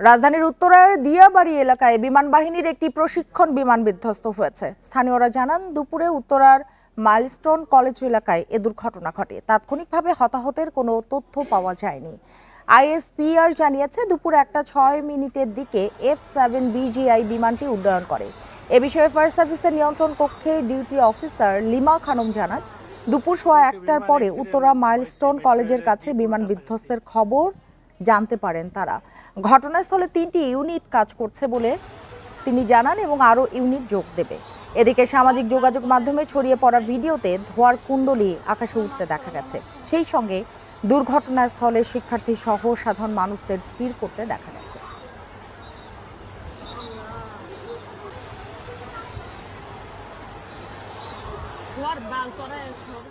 রাজধানীর উত্তরার দিয়াবাড়ি এলাকায় বিমান বাহিনীর একটি প্রশিক্ষণ বিমান বিধ্বস্ত হয়েছে। স্থানীয়রা জানান, দুপুরে উত্তরার মাইলস্টোন কলেজ এলাকায় এ দুর্ঘটনা ঘটে। তাৎক্ষণিকভাবে হতাহতের কোনো তথ্য পাওয়া যায়নি। আইএসপিআর জানিয়েছে, দুপুর একটা ছয় মিনিটের দিকে এফ সেভেন বিজিআই বিমানটি উড্ডয়ন করে। এ বিষয়ে ফায়ার সার্ভিসের নিয়ন্ত্রণ কক্ষে ডিউটি অফিসার লিমা খানম জানান, দুপুর সোয়া একটার পরে উত্তরা মাইলস্টোন কলেজের কাছে বিমান বিধ্বস্তের খবর জানতে পারেন তারা। ঘটনাস্থলে তিনটি ইউনিট কাজ করছে বলে তিনি জানান এবং আরও ইউনিট যোগ দেবে। এদিকে সামাজিক যোগাযোগ মাধ্যমে ছড়িয়ে পড়া ভিডিওতে ধোয়ার কুণ্ডলি আকাশে উঠতে দেখা গেছে। সেই সঙ্গে দুর্ঘটনাস্থলে শিক্ষার্থী সহ সাধারণ মানুষদের ভিড় করতে দেখা গেছে। শোয়ার বাল করে সব